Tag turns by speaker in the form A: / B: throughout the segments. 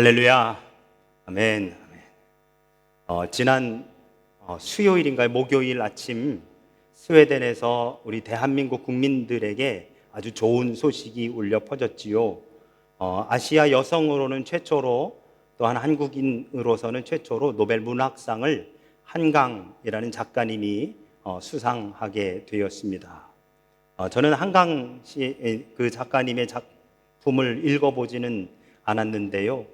A: 할렐루야. 아멘. 어, 지난 어, 수요일인가요? 목요일 아침 스웨덴에서 우리 대한민국 국민들에게 아주 좋은 소식이 울려 퍼졌지요. 어, 아시아 여성으로는 최초로 또한 한국인으로서는 최초로 노벨 문학상을 한강이라는 작가님이 어, 수상하게 되었습니다. 어, 저는 한강 씨그 작가님의 작품을 읽어보지는 않았는데요.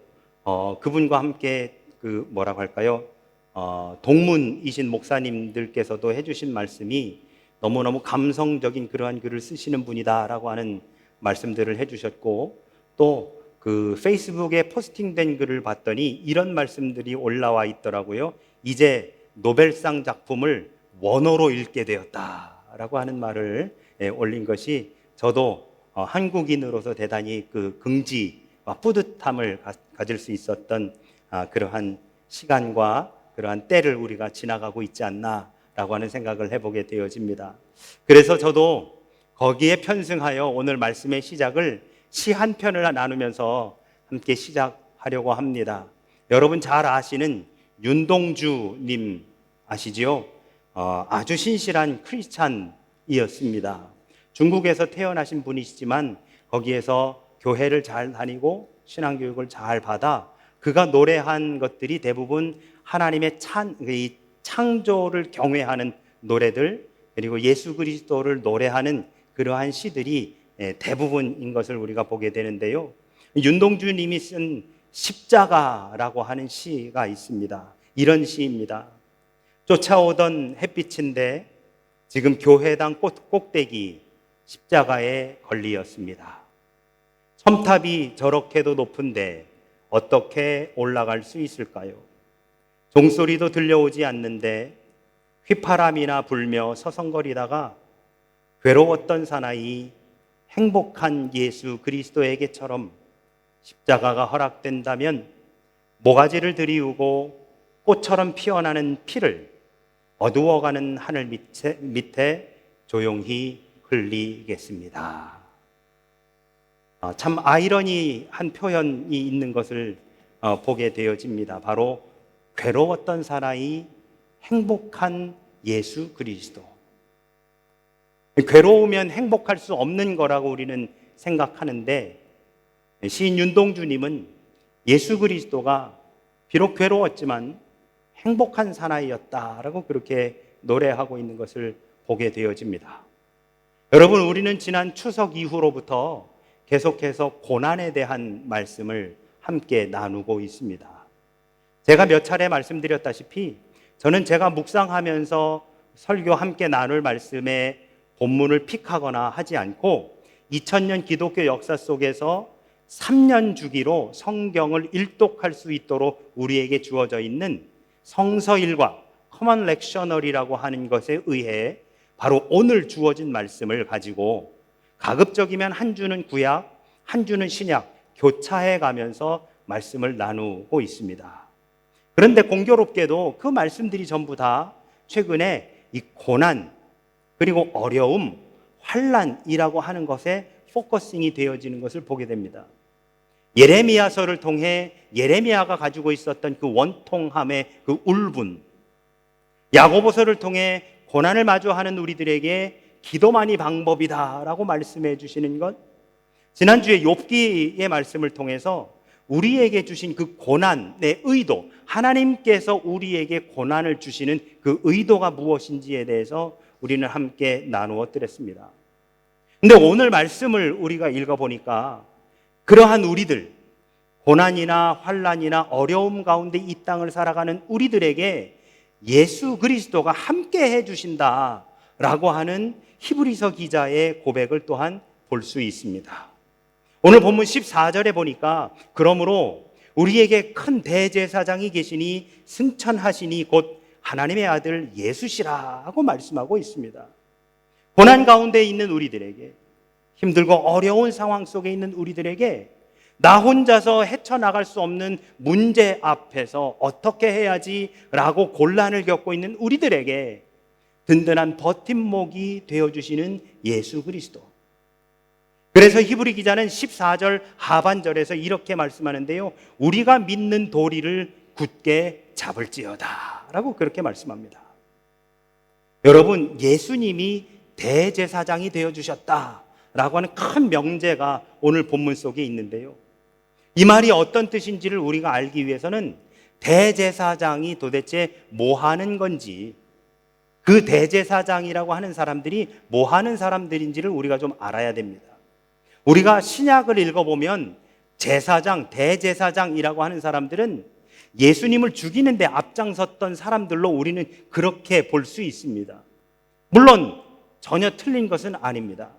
A: 어, 그분과 함께 그 뭐라고 할까요? 어, 동문이신 목사님들께서도 해주신 말씀이 너무너무 감성적인 그러한 글을 쓰시는 분이다라고 하는 말씀들을 해주셨고 또 그 페이스북에 포스팅된 글을 봤더니 이런 말씀들이 올라와 있더라고요. 이제 노벨상 작품을 원어로 읽게 되었다라고 하는 말을 예, 올린 것이 저도 어, 한국인으로서 대단히 그 긍지와 뿌듯함을 가, 가질 수 있었던 아, 그러한 시간과 그러한 때를 우리가 지나가고 있지 않나라고 하는 생각을 해보게 되어집니다. 그래서 저도 거기에 편승하여 오늘 말씀의 시작을 시 한 편을 나누면서 함께 시작하려고 합니다. 여러분 잘 아시는 윤동주님 아시지요? 어, 아주 신실한 크리스찬이었습니다. 중국에서 태어나신 분이시지만 거기에서 교회를 잘 다니고 신앙교육을 잘 받아 그가 노래한 것들이 대부분 하나님의 찬, 이 창조를 경외하는 노래들 그리고 예수 그리스도를 노래하는 그러한 시들이 예, 대부분인 것을 우리가 보게 되는데요. 윤동주 님이 쓴 십자가라고 하는 시가 있습니다. 이런 시입니다. 쫓아오던 햇빛인데 지금 교회당 꽃, 꼭대기 십자가에 걸리었습니다. 첨탑이 저렇게도 높은데 어떻게 올라갈 수 있을까요? 종소리도 들려오지 않는데 휘파람이나 불며 서성거리다가 괴로웠던 사나이 행복한 예수 그리스도에게처럼 십자가가 허락된다면 모가지를 들이우고 꽃처럼 피어나는 피를 어두워가는 하늘 밑에, 밑에 조용히 흘리겠습니다. 어, 참 아이러니한 표현이 있는 것을 어, 보게 되어집니다. 바로 괴로웠던 사나이 행복한 예수 그리스도. 괴로우면 행복할 수 없는 거라고 우리는 생각하는데 시인 윤동주님은 예수 그리스도가 비록 괴로웠지만 행복한 사나이였다라고 그렇게 노래하고 있는 것을 보게 되어집니다. 여러분, 우리는 지난 추석 이후로부터 계속해서 고난에 대한 말씀을 함께 나누고 있습니다. 제가 몇 차례 말씀드렸다시피 저는 제가 묵상하면서 설교 함께 나눌 말씀에 본문을 픽하거나 하지 않고 2000년 기독교 역사 속에서 3년 주기로 성경을 일독할 수 있도록 우리에게 주어져 있는 성서일과 커먼 렉셔널이라고 하는 것에 의해 바로 오늘 주어진 말씀을 가지고 가급적이면 한 주는 구약, 한 주는 신약 교차해 가면서 말씀을 나누고 있습니다. 그런데 공교롭게도 그 말씀들이 전부 다 최근에 이 고난 그리고 어려움, 환란이라고 하는 것에 포커싱이 되어지는 것을 보게 됩니다. 예레미야서를 통해 예레미야가 가지고 있었던 그 원통함의 그 울분, 야고보서를 통해 고난을 마주하는 우리들에게 기도만이 방법이다라고 말씀해 주시는 것. 지난주에 욥기의 말씀을 통해서 우리에게 주신 그 고난의 의도, 하나님께서 우리에게 고난을 주시는 그 의도가 무엇인지에 대해서 우리는 함께 나누어 드렸습니다. 근데 오늘 말씀을 우리가 읽어 보니까 그러한 우리들 고난이나 환란이나 어려움 가운데 이 땅을 살아가는 우리들에게 예수 그리스도가 함께 해 주신다라고 하는 히브리서 기자의 고백을 또한 볼 수 있습니다. 오늘 본문 14절에 보니까 그러므로 우리에게 큰 대제사장이 계시니 승천하시니 곧 하나님의 아들 예수시라고 말씀하고 있습니다. 고난 가운데 있는 우리들에게 힘들고 어려운 상황 속에 있는 우리들에게 나 혼자서 헤쳐나갈 수 없는 문제 앞에서 어떻게 해야지 라고 곤란을 겪고 있는 우리들에게 든든한 버팀목이 되어주시는 예수 그리스도. 그래서 히브리 기자는 14절 하반절에서 이렇게 말씀하는데요. 우리가 믿는 도리를 굳게 잡을지어다. 라고 그렇게 말씀합니다. 여러분, 예수님이 대제사장이 되어 주셨다. 라고 하는 큰 명제가 오늘 본문 속에 있는데요. 이 말이 어떤 뜻인지를 우리가 알기 위해서는 대제사장이 도대체 뭐 하는 건지, 그 대제사장이라고 하는 사람들이 뭐 하는 사람들인지를 우리가 좀 알아야 됩니다. 우리가 신약을 읽어보면 제사장, 대제사장이라고 하는 사람들은 예수님을 죽이는데 앞장섰던 사람들로 우리는 그렇게 볼 수 있습니다. 물론 전혀 틀린 것은 아닙니다.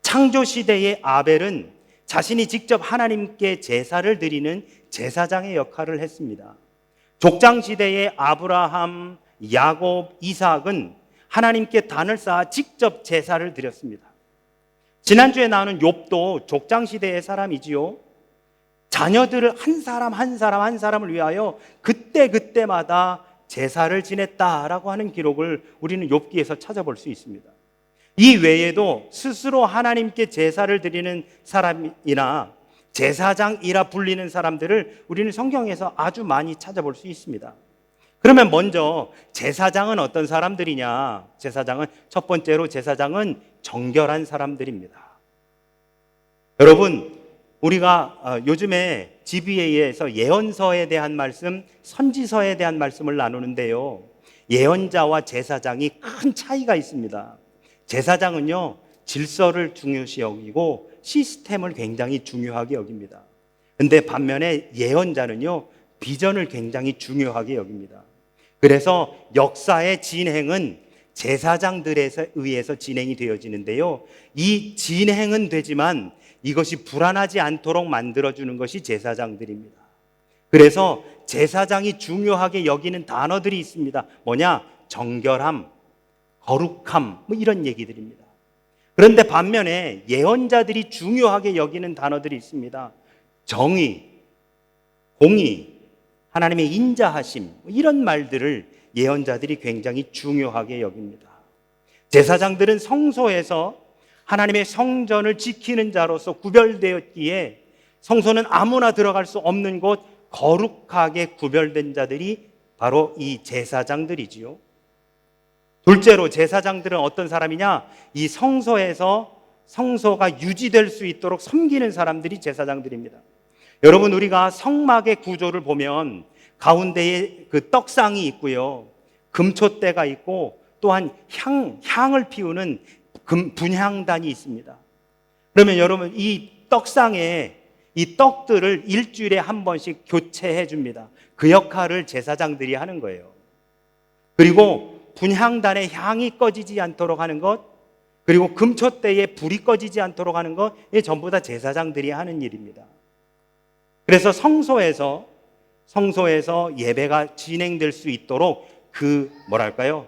A: 창조 시대의 아벨은 자신이 직접 하나님께 제사를 드리는 제사장의 역할을 했습니다. 족장 시대의 아브라함, 야곱, 이삭은 하나님께 단을 쌓아 직접 제사를 드렸습니다. 지난주에 나오는 욥도 족장 시대의 사람이지요. 자녀들을 한 사람 한 사람 한 사람을 위하여 그때 그때마다 제사를 지냈다라고 하는 기록을 우리는 욥기에서 찾아볼 수 있습니다. 이 외에도 스스로 하나님께 제사를 드리는 사람이나 제사장이라 불리는 사람들을 우리는 성경에서 아주 많이 찾아볼 수 있습니다. 그러면 먼저 제사장은 어떤 사람들이냐? 제사장은 첫 번째로 제사장은 정결한 사람들입니다. 여러분, 우리가 어, 요즘에 GBA에서 예언서에 대한 말씀, 선지서에 대한 말씀을 나누는데요. 예언자와 제사장이 큰 차이가 있습니다. 제사장은요, 질서를 중요시 여기고 시스템을 굉장히 중요하게 여깁니다. 근데 반면에 예언자는요, 비전을 굉장히 중요하게 여깁니다. 그래서 역사의 진행은 제사장들에 의해서 진행이 되어지는데요. 이 진행은 되지만 이것이 불안하지 않도록 만들어주는 것이 제사장들입니다. 그래서 제사장이 중요하게 여기는 단어들이 있습니다. 뭐냐? 정결함, 거룩함, 뭐 이런 얘기들입니다. 그런데 반면에 예언자들이 중요하게 여기는 단어들이 있습니다. 정의, 공의, 하나님의 인자하심, 뭐 이런 말들을 예언자들이 굉장히 중요하게 여깁니다. 제사장들은 성소에서 하나님의 성전을 지키는 자로서 구별되었기에 성소는 아무나 들어갈 수 없는 곳 거룩하게 구별된 자들이 바로 이 제사장들이지요. 둘째로 제사장들은 어떤 사람이냐? 이 성소에서 성소가 유지될 수 있도록 섬기는 사람들이 제사장들입니다. 여러분 우리가 성막의 구조를 보면 가운데에 그 떡상이 있고요. 금초대가 있고 또한 향 향을 피우는 금 분향단이 있습니다. 그러면 여러분 이 떡상에 이 떡들을 일주일에 한 번씩 교체해 줍니다. 그 역할을 제사장들이 하는 거예요. 그리고 분향단의 향이 꺼지지 않도록 하는 것, 그리고 금초대에 불이 꺼지지 않도록 하는 것, 이 전부 다 제사장들이 하는 일입니다. 그래서 성소에서 성소에서 예배가 진행될 수 있도록 그 뭐랄까요?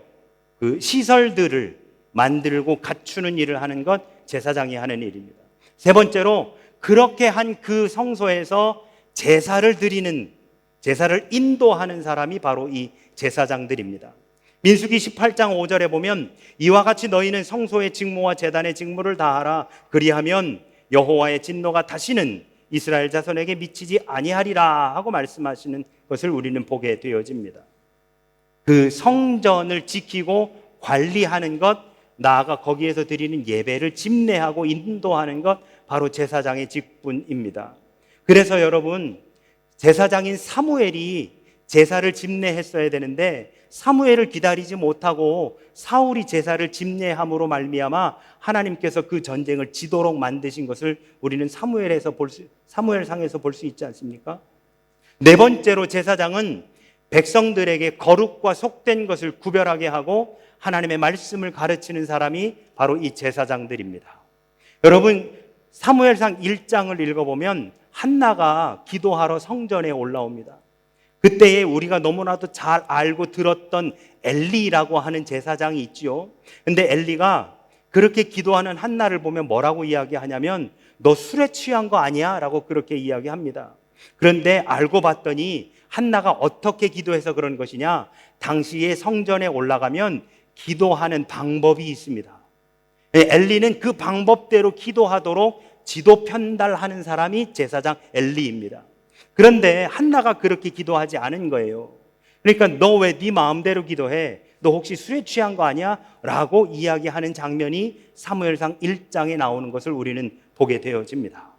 A: 그 시설들을 만들고 갖추는 일을 하는 것 제사장이 하는 일입니다. 세 번째로 그렇게 한 그 성소에서 제사를 드리는 제사를 인도하는 사람이 바로 이 제사장들입니다. 민수기 18장 5절에 보면 이와 같이 너희는 성소의 직무와 제단의 직무를 다하라 그리하면 여호와의 진노가 다시는 이스라엘 자손에게 미치지 아니하리라 하고 말씀하시는 것을 우리는 보게 되어집니다. 그 성전을 지키고 관리하는 것, 나아가 거기에서 드리는 예배를 집례하고 인도하는 것, 바로 제사장의 직분입니다. 그래서 여러분, 제사장인 사무엘이 제사를 집례했어야 되는데 사무엘을 기다리지 못하고 사울이 제사를 집례함으로 말미암아 하나님께서 그 전쟁을 지도록 만드신 것을 우리는 사무엘에서 볼 수, 사무엘상에서 볼 수 있지 않습니까? 네 번째로 제사장은 백성들에게 거룩과 속된 것을 구별하게 하고 하나님의 말씀을 가르치는 사람이 바로 이 제사장들입니다. 여러분 사무엘상 1장을 읽어보면 한나가 기도하러 성전에 올라옵니다. 그때에 우리가 너무나도 잘 알고 들었던 엘리라고 하는 제사장이 있지요. 근데 엘리가 그렇게 기도하는 한나를 보면 뭐라고 이야기하냐면 너 술에 취한 거 아니야? 라고 그렇게 이야기합니다. 그런데 알고 봤더니 한나가 어떻게 기도해서 그런 것이냐? 당시에 성전에 올라가면 기도하는 방법이 있습니다. 엘리는 그 방법대로 기도하도록 지도 편달하는 사람이 제사장 엘리입니다. 그런데 한나가 그렇게 기도하지 않은 거예요. 그러니까 너 왜 네 마음대로 기도해? 너 혹시 술에 취한 거 아니야? 라고 이야기하는 장면이 사무엘상 1장에 나오는 것을 우리는 보게 되어집니다.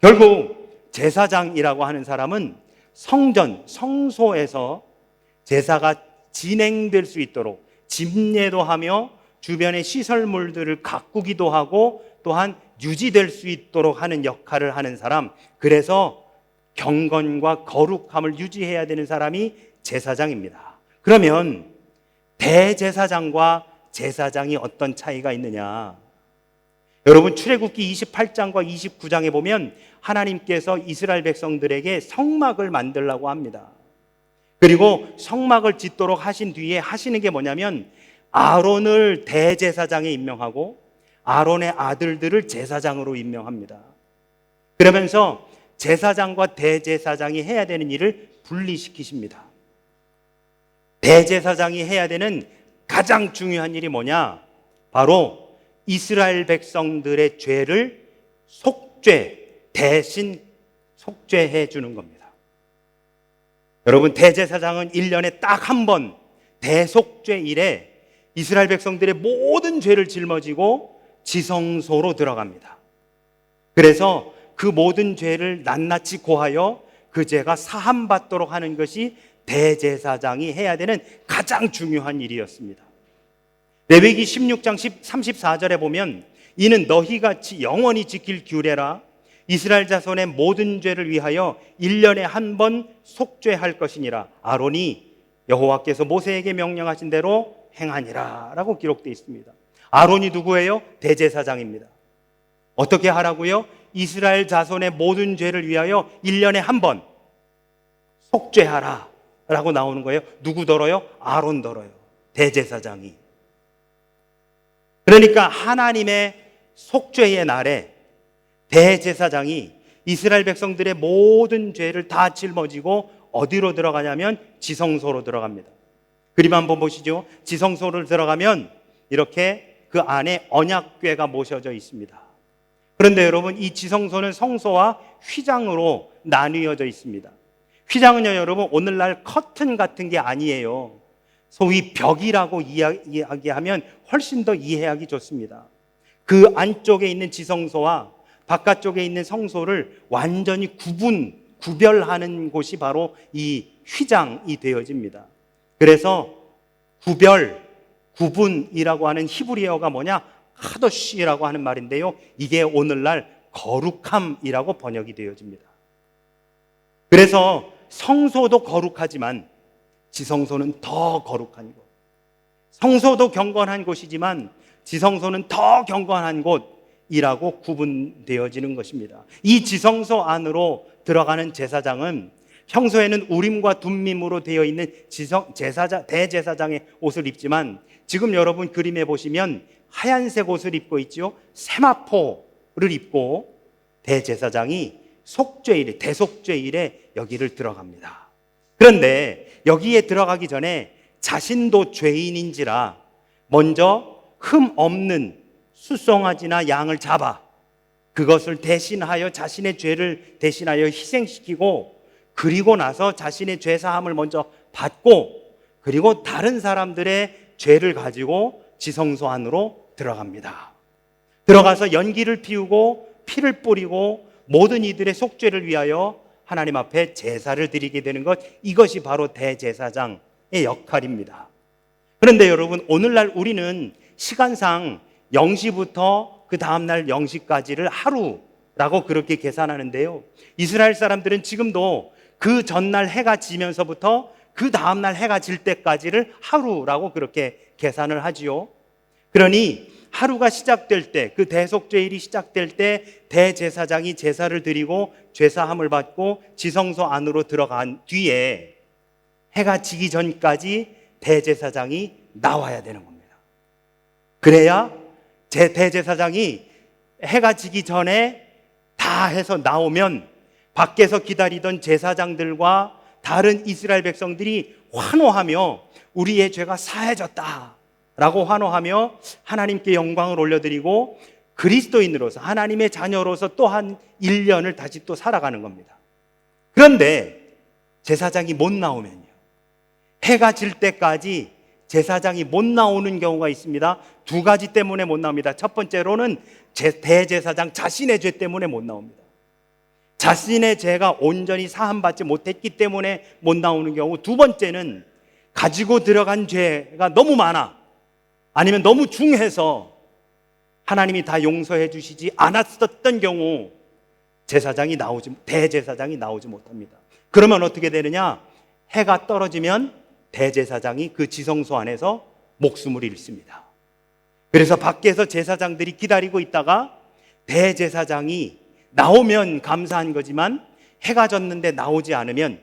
A: 결국 제사장이라고 하는 사람은 성전, 성소에서 제사가 진행될 수 있도록 집례도 하며 주변의 시설물들을 가꾸기도 하고 또한 유지될 수 있도록 하는 역할을 하는 사람. 그래서 경건과 거룩함을 유지해야 되는 사람이 제사장입니다. 그러면 대제사장과 제사장이 어떤 차이가 있느냐? 여러분 출애굽기 28장과 29장에 보면 하나님께서 이스라엘 백성들에게 성막을 만들라고 합니다. 그리고 성막을 짓도록 하신 뒤에 하시는 게 뭐냐면 아론을 대제사장에 임명하고 아론의 아들들을 제사장으로 임명합니다. 그러면서 제사장과 대제사장이 해야 되는 일을 분리시키십니다. 대제사장이 해야 되는 가장 중요한 일이 뭐냐? 바로 이스라엘 백성들의 죄를 속죄, 대신 속죄해 주는 겁니다. 여러분, 대제사장은 1년에 딱 한 번 대속죄일에 이스라엘 백성들의 모든 죄를 짊어지고 지성소로 들어갑니다. 그래서 그 모든 죄를 낱낱이 고하여 그 죄가 사함받도록 하는 것이 대제사장이 해야 되는 가장 중요한 일이었습니다. 레위기 16장 34절에 보면 이는 너희 같이 영원히 지킬 규례라 이스라엘 자손의 모든 죄를 위하여 1년에 한 번 속죄할 것이니라 아론이 여호와께서 모세에게 명령하신 대로 행하니라라고 기록되어 있습니다. 아론이 누구예요? 대제사장입니다. 어떻게 하라고요? 이스라엘 자손의 모든 죄를 위하여 1년에 한 번 속죄하라 라고 나오는 거예요. 누구 덜어요? 아론 덜어요. 대제사장이. 그러니까 하나님의 속죄의 날에 대제사장이 이스라엘 백성들의 모든 죄를 다 짊어지고 어디로 들어가냐면 지성소로 들어갑니다. 그림 한번 보시죠. 지성소를 들어가면 이렇게 그 안에 언약궤가 모셔져 있습니다. 그런데 여러분 이 지성소는 성소와 휘장으로 나뉘어져 있습니다. 휘장은요 여러분 오늘날 커튼 같은 게 아니에요. 소위 벽이라고 이야기하면 훨씬 더 이해하기 좋습니다. 그 안쪽에 있는 지성소와 바깥쪽에 있는 성소를 완전히 구분, 구별하는 곳이 바로 이 휘장이 되어집니다. 그래서 구별, 구분이라고 하는 히브리어가 뭐냐? 카도시라고 하는 말인데요. 이게 오늘날 거룩함이라고 번역이 되어집니다. 그래서 성소도 거룩하지만 지성소는 더 거룩한 곳. 성소도 경건한 곳이지만 지성소는 더 경건한 곳이라고 구분되어지는 것입니다. 이 지성소 안으로 들어가는 제사장은 평소에는 우림과 둠밈으로 되어 있는 지성, 제사자, 대제사장의 옷을 입지만 지금 여러분 그림에 보시면 하얀색 옷을 입고 있죠. 세마포를 입고 대제사장이 속죄일에, 대속죄일에 여기를 들어갑니다. 그런데 여기에 들어가기 전에 자신도 죄인인지라 먼저 흠 없는 수송아지나 양을 잡아 그것을 대신하여 자신의 죄를 대신하여 희생시키고 그리고 나서 자신의 죄 사함을 먼저 받고 그리고 다른 사람들의 죄를 가지고 지성소 안으로 들어갑니다. 들어가서 연기를 피우고 피를 뿌리고 모든 이들의 속죄를 위하여 하나님 앞에 제사를 드리게 되는 것 이것이 바로 대제사장의 역할입니다. 그런데 여러분 오늘날 우리는 시간상 0시부터 그 다음날 0시까지를 하루라고 그렇게 계산하는데요. 이스라엘 사람들은 지금도 그 전날 해가 지면서부터 그 다음날 해가 질 때까지를 하루라고 그렇게 계산을 하지요. 그러니 하루가 시작될 때, 그 대속죄일이 시작될 때 대제사장이 제사를 드리고 죄사함을 받고 지성소 안으로 들어간 뒤에 해가 지기 전까지 대제사장이 나와야 되는 겁니다. 그래야 제 대제사장이 해가 지기 전에 다 해서 나오면 밖에서 기다리던 제사장들과 다른 이스라엘 백성들이 환호하며 우리의 죄가 사해졌다. 라고 환호하며 하나님께 영광을 올려드리고 그리스도인으로서 하나님의 자녀로서 또한 1년을 다시 또 살아가는 겁니다. 그런데 제사장이 못 나오면요. 해가 질 때까지 제사장이 못 나오는 경우가 있습니다. 두 가지 때문에 못 나옵니다. 첫 번째로는 제- 대제사장 자신의 죄 때문에 못 나옵니다. 자신의 죄가 온전히 사함받지 못했기 때문에 못 나오는 경우. 두 번째는 가지고 들어간 죄가 너무 많아. 아니면 너무 중해서 하나님이 다 용서해 주시지 않았었던 경우 제사장이 나오지 대제사장이 나오지 못합니다. 그러면 어떻게 되느냐? 해가 떨어지면 대제사장이 그 지성소 안에서 목숨을 잃습니다. 그래서 밖에서 제사장들이 기다리고 있다가 대제사장이 나오면 감사한 거지만 해가 졌는데 나오지 않으면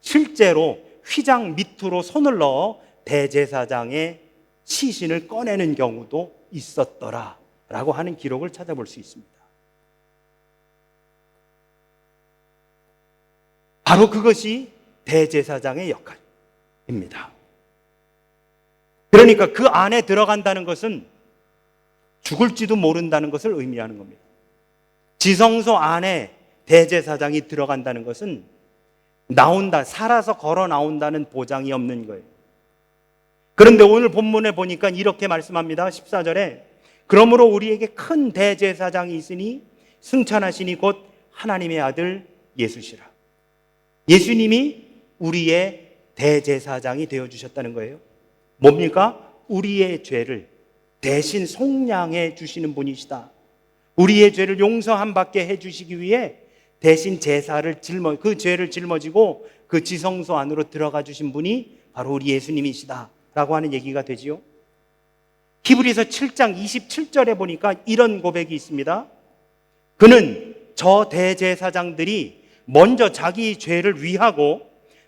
A: 실제로 휘장 밑으로 손을 넣어 대제사장의 시신을 꺼내는 경우도 있었더라 라고 하는 기록을 찾아볼 수 있습니다. 바로 그것이 대제사장의 역할입니다. 그러니까 그 안에 들어간다는 것은 죽을지도 모른다는 것을 의미하는 겁니다. 지성소 안에 대제사장이 들어간다는 것은 나온다, 살아서 걸어 나온다는 보장이 없는 거예요. 그런데 오늘 본문에 보니까 이렇게 말씀합니다. 14절에 그러므로 우리에게 큰 대제사장이 있으니 승천하시니 곧 하나님의 아들 예수시라. 예수님이 우리의 대제사장이 되어 주셨다는 거예요. 뭡니까? 우리의 죄를 대신 속량해 주시는 분이시다. 우리의 죄를 용서함 받게 해 주시기 위해 대신 제사를 짊어 그 죄를 짊어지고 그 지성소 안으로 들어가 주신 분이 바로 우리 예수님이시다 라고 하는 얘기가 되지요. 히브리서 7장 27절에 보니까 이런 고백이 있습니다. 그는 저 대제사장들이 먼저 자기 죄를 위하고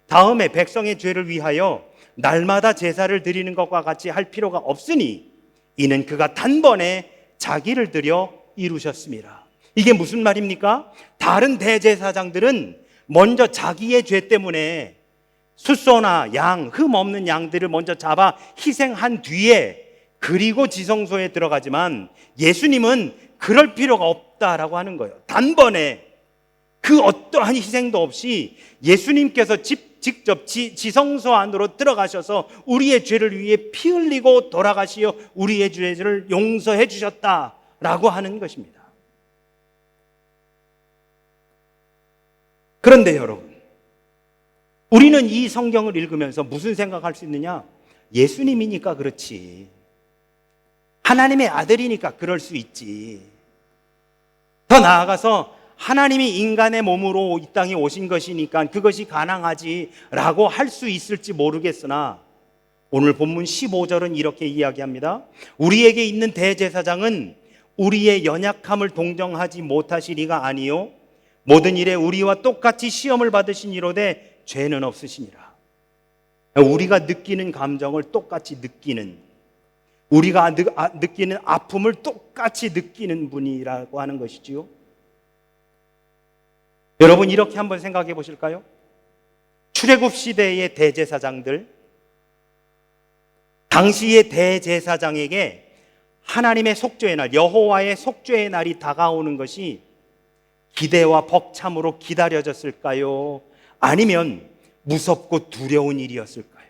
A: 다음에 백성의 죄를 위하여 날마다 제사를 드리는 것과 같이 할 필요가 없으니 이는 그가 단번에 자기를 들여 이루셨습니다. 이게 무슨 말입니까? 다른 대제사장들은 먼저 자기의 죄 때문에 숫소나 양, 흠 없는 양들을 먼저 잡아 희생한 뒤에 그리고 지성소에 들어가지만 예수님은 그럴 필요가 없다라고 하는 거예요. 단번에 그 어떠한 희생도 없이 예수님께서 집, 직접 지, 지성소 안으로 들어가셔서 우리의 죄를 위해 피 흘리고 돌아가시어 우리의 죄를 용서해 주셨다라고 하는 것입니다. 그런데 여러분, 우리는 이 성경을 읽으면서 무슨 생각할 수 있느냐? 예수님이니까 그렇지. 하나님의 아들이니까 그럴 수 있지. 더 나아가서 하나님이 인간의 몸으로 이 땅에 오신 것이니까 그것이 가능하지라고 할 수 있을지 모르겠으나 오늘 본문 15절은 이렇게 이야기합니다. 우리에게 있는 대제사장은 우리의 연약함을 동정하지 못하시리가 아니요 모든 일에 우리와 똑같이 시험을 받으신 이로되 죄는 없으시니라. 우리가 느끼는 감정을 똑같이 느끼는 우리가 느, 아, 느끼는 아픔을 똑같이 느끼는 분이라고 하는 것이지요. 여러분 이렇게 한번 생각해 보실까요? 출애굽 시대의 대제사장들 당시의 대제사장에게 하나님의 속죄의 날, 여호와의 속죄의 날이 다가오는 것이 기대와 벅참으로 기다려졌을까요? 아니면 무섭고 두려운 일이었을까요?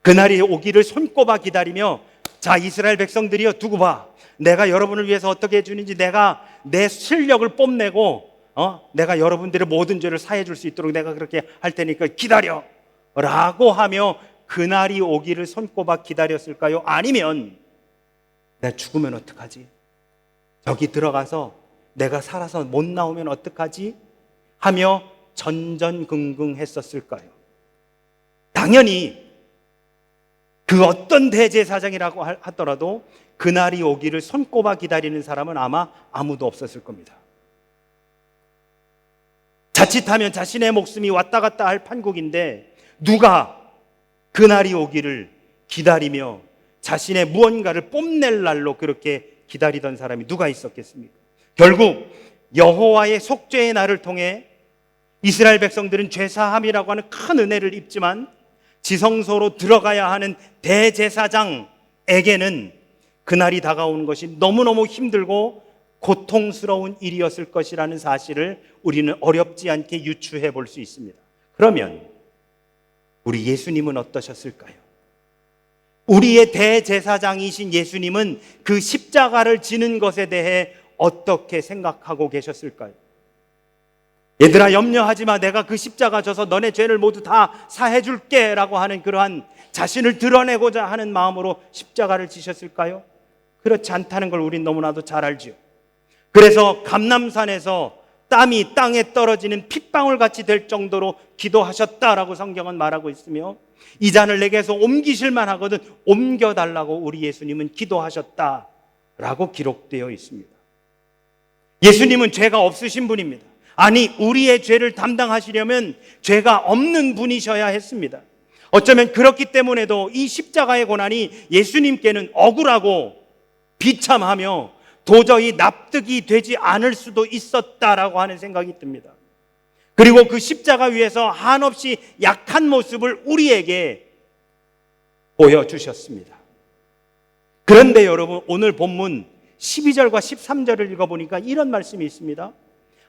A: 그날이 오기를 손꼽아 기다리며 자 이스라엘 백성들이여 두고 봐 내가 여러분을 위해서 어떻게 해주는지 내가 내 실력을 뽐내고 어 내가 여러분들의 모든 죄를 사해 줄 수 있도록 내가 그렇게 할 테니까 기다려 라고 하며 그날이 오기를 손꼽아 기다렸을까요? 아니면 내가 죽으면 어떡하지? 저기 들어가서 내가 살아서 못 나오면 어떡하지? 하며 전전긍긍했었을까요? 당연히 그 어떤 대제사장이라고 하더라도 그날이 오기를 손꼽아 기다리는 사람은 아마 아무도 없었을 겁니다. 자칫하면 자신의 목숨이 왔다 갔다 할 판국인데 누가 그날이 오기를 기다리며 자신의 무언가를 뽐낼 날로 그렇게 기다리던 사람이 누가 있었겠습니까? 결국 여호와의 속죄의 날을 통해 이스라엘 백성들은 죄사함이라고 하는 큰 은혜를 입지만 지성소로 들어가야 하는 대제사장에게는 그날이 다가오는 것이 너무너무 힘들고 고통스러운 일이었을 것이라는 사실을 우리는 어렵지 않게 유추해 볼 수 있습니다. 그러면 우리 예수님은 어떠셨을까요? 우리의 대제사장이신 예수님은 그 십자가를 지는 것에 대해 어떻게 생각하고 계셨을까요? 얘들아 염려하지 마. 내가 그 십자가 져서 너네 죄를 모두 다 사해 줄게라고 하는 그러한 자신을 드러내고자 하는 마음으로 십자가를 지셨을까요? 그렇지 않다는 걸 우린 너무나도 잘 알지요. 그래서 감남산에서 땀이 땅에 떨어지는 핏방울 같이 될 정도로 기도하셨다라고 성경은 말하고 있으며 이 잔을 내게서 옮기실만 하거든 옮겨 달라고 우리 예수님은 기도하셨다라고 기록되어 있습니다. 예수님은 죄가 없으신 분입니다. 아니, 우리의 죄를 담당하시려면 죄가 없는 분이셔야 했습니다. 어쩌면 그렇기 때문에도 이 십자가의 고난이 예수님께는 억울하고 비참하며 도저히 납득이 되지 않을 수도 있었다라고 하는 생각이 듭니다. 그리고 그 십자가 위에서 한없이 약한 모습을 우리에게 보여주셨습니다. 그런데 여러분, 오늘 본문 12절과 13절을 읽어보니까 이런 말씀이 있습니다.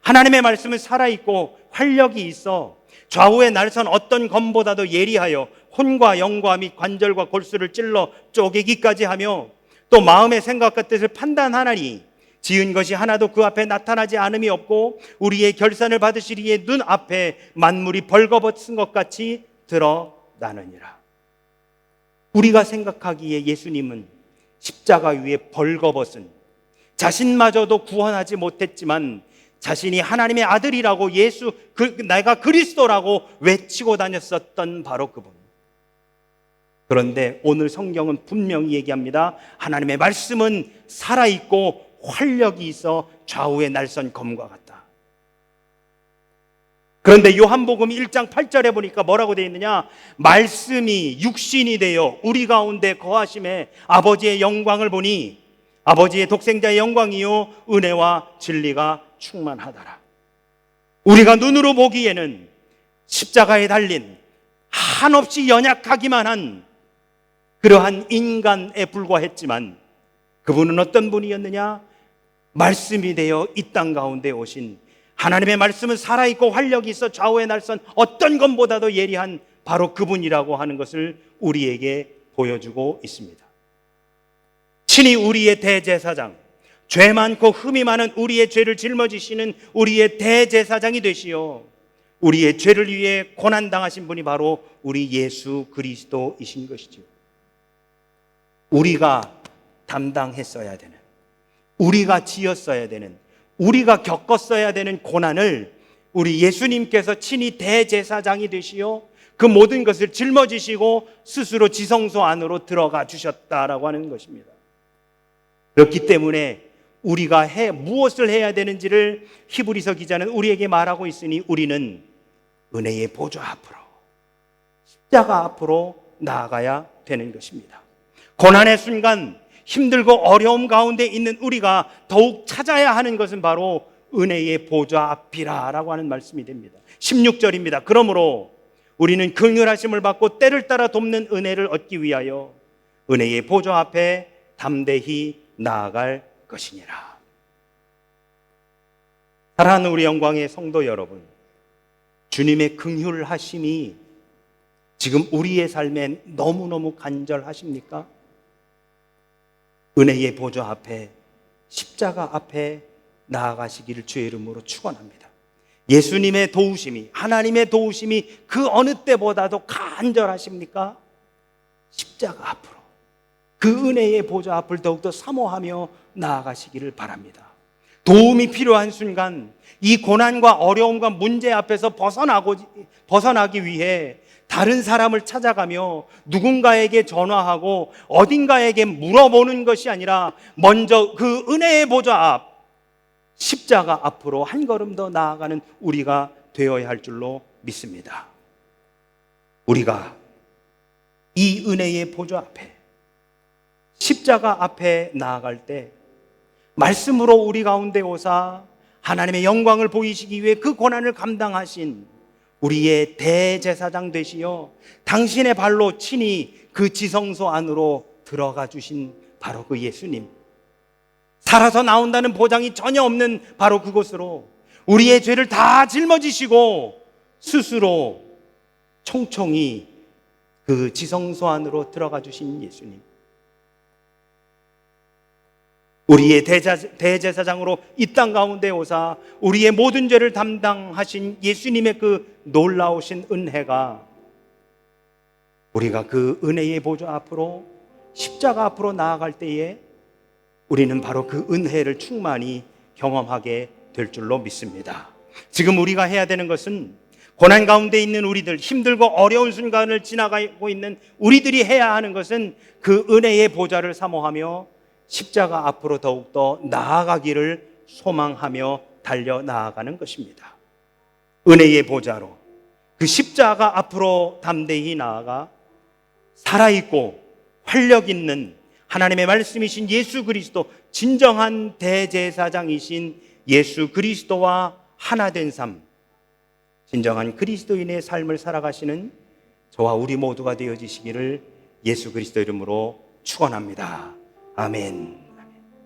A: 하나님의 말씀은 살아있고 활력이 있어 좌우의 날선 어떤 검보다도 예리하여 혼과 영과 및 관절과 골수를 찔러 쪼개기까지 하며 또 마음의 생각과 뜻을 판단하나니 지은 것이 하나도 그 앞에 나타나지 않음이 없고 우리의 결산을 받으시리에 눈 앞에 만물이 벌거벗은 것 같이 드러나느니라. 우리가 생각하기에 예수님은 십자가 위에 벌거벗은 자신마저도 구원하지 못했지만 자신이 하나님의 아들이라고 예수 그, 내가 그리스도라고 외치고 다녔었던 바로 그분. 그런데 오늘 성경은 분명히 얘기합니다. 하나님의 말씀은 살아있고 활력이 있어 좌우의 날선 검과 같다. 그런데 요한복음 1장 8절에 보니까 뭐라고 되어 있느냐? 말씀이 육신이 되어 우리 가운데 거하심에 아버지의 영광을 보니 아버지의 독생자의 영광이요 은혜와 진리가 충만하더라. 우리가 눈으로 보기에는 십자가에 달린 한없이 연약하기만 한 그러한 인간에 불과했지만 그분은 어떤 분이었느냐? 말씀이 되어 이 땅 가운데 오신 하나님의 말씀은 살아있고 활력이 있어 좌우의 날선 어떤 것보다도 예리한 바로 그분이라고 하는 것을 우리에게 보여주고 있습니다. 친히 우리의 대제사장, 죄 많고 흠이 많은 우리의 죄를 짊어지시는 우리의 대제사장이 되시어 우리의 죄를 위해 고난 당하신 분이 바로 우리 예수 그리스도이신 것이죠. 우리가 담당했어야 되는, 우리가 지었어야 되는, 우리가 겪었어야 되는 고난을 우리 예수님께서 친히 대제사장이 되시어 그 모든 것을 짊어지시고 스스로 지성소 안으로 들어가 주셨다라고 하는 것입니다. 그렇기 때문에 우리가 해 무엇을 해야 되는지를 히브리서 기자는 우리에게 말하고 있으니 우리는 은혜의 보좌 앞으로 십자가 앞으로 나아가야 되는 것입니다. 고난의 순간 힘들고 어려움 가운데 있는 우리가 더욱 찾아야 하는 것은 바로 은혜의 보좌 앞이라라고 하는 말씀이 됩니다. 16절입니다. 그러므로 우리는 긍휼하심을 받고 때를 따라 돕는 은혜를 얻기 위하여 은혜의 보좌 앞에 담대히 나아갈 것이니라. 사랑하는 우리 영광의 성도 여러분, 주님의 긍휼하심이 지금 우리의 삶에 너무너무 간절하십니까? 은혜의 보좌 앞에 십자가 앞에 나아가시기를 주의 이름으로 축원합니다. 예수님의 도우심이 하나님의 도우심이 그 어느 때보다도 간절하십니까? 십자가 앞으로 그 은혜의 보좌 앞을 더욱더 사모하며 나아가시기를 바랍니다. 도움이 필요한 순간 이 고난과 어려움과 문제 앞에서 벗어나고 벗어나기 위해 다른 사람을 찾아가며 누군가에게 전화하고 어딘가에게 물어보는 것이 아니라 먼저 그 은혜의 보좌 앞 십자가 앞으로 한 걸음 더 나아가는 우리가 되어야 할 줄로 믿습니다. 우리가 이 은혜의 보좌 앞에 십자가 앞에 나아갈 때 말씀으로 우리 가운데 오사 하나님의 영광을 보이시기 위해 그 고난을 감당하신 우리의 대제사장 되시어 당신의 발로 친히 그 지성소 안으로 들어가 주신 바로 그 예수님. 살아서 나온다는 보장이 전혀 없는 바로 그곳으로 우리의 죄를 다 짊어지시고 스스로 총총히 그 지성소 안으로 들어가 주신 예수님. 우리의 대자, 대제사장으로 이 땅 가운데 오사 우리의 모든 죄를 담당하신 예수님의 그 놀라우신 은혜가 우리가 그 은혜의 보좌 앞으로 십자가 앞으로 나아갈 때에 우리는 바로 그 은혜를 충만히 경험하게 될 줄로 믿습니다. 지금 우리가 해야 되는 것은 고난 가운데 있는 우리들, 힘들고 어려운 순간을 지나가고 있는 우리들이 해야 하는 것은 그 은혜의 보좌를 사모하며 십자가 앞으로 더욱더 나아가기를 소망하며 달려 나아가는 것입니다. 은혜의 보좌로 그 십자가 앞으로 담대히 나아가 살아있고 활력 있는 하나님의 말씀이신 예수 그리스도 진정한 대제사장이신 예수 그리스도와 하나 된 삶, 진정한 그리스도인의 삶을 살아가시는 저와 우리 모두가 되어지시기를 예수 그리스도 이름으로 축원합니다. 아멘.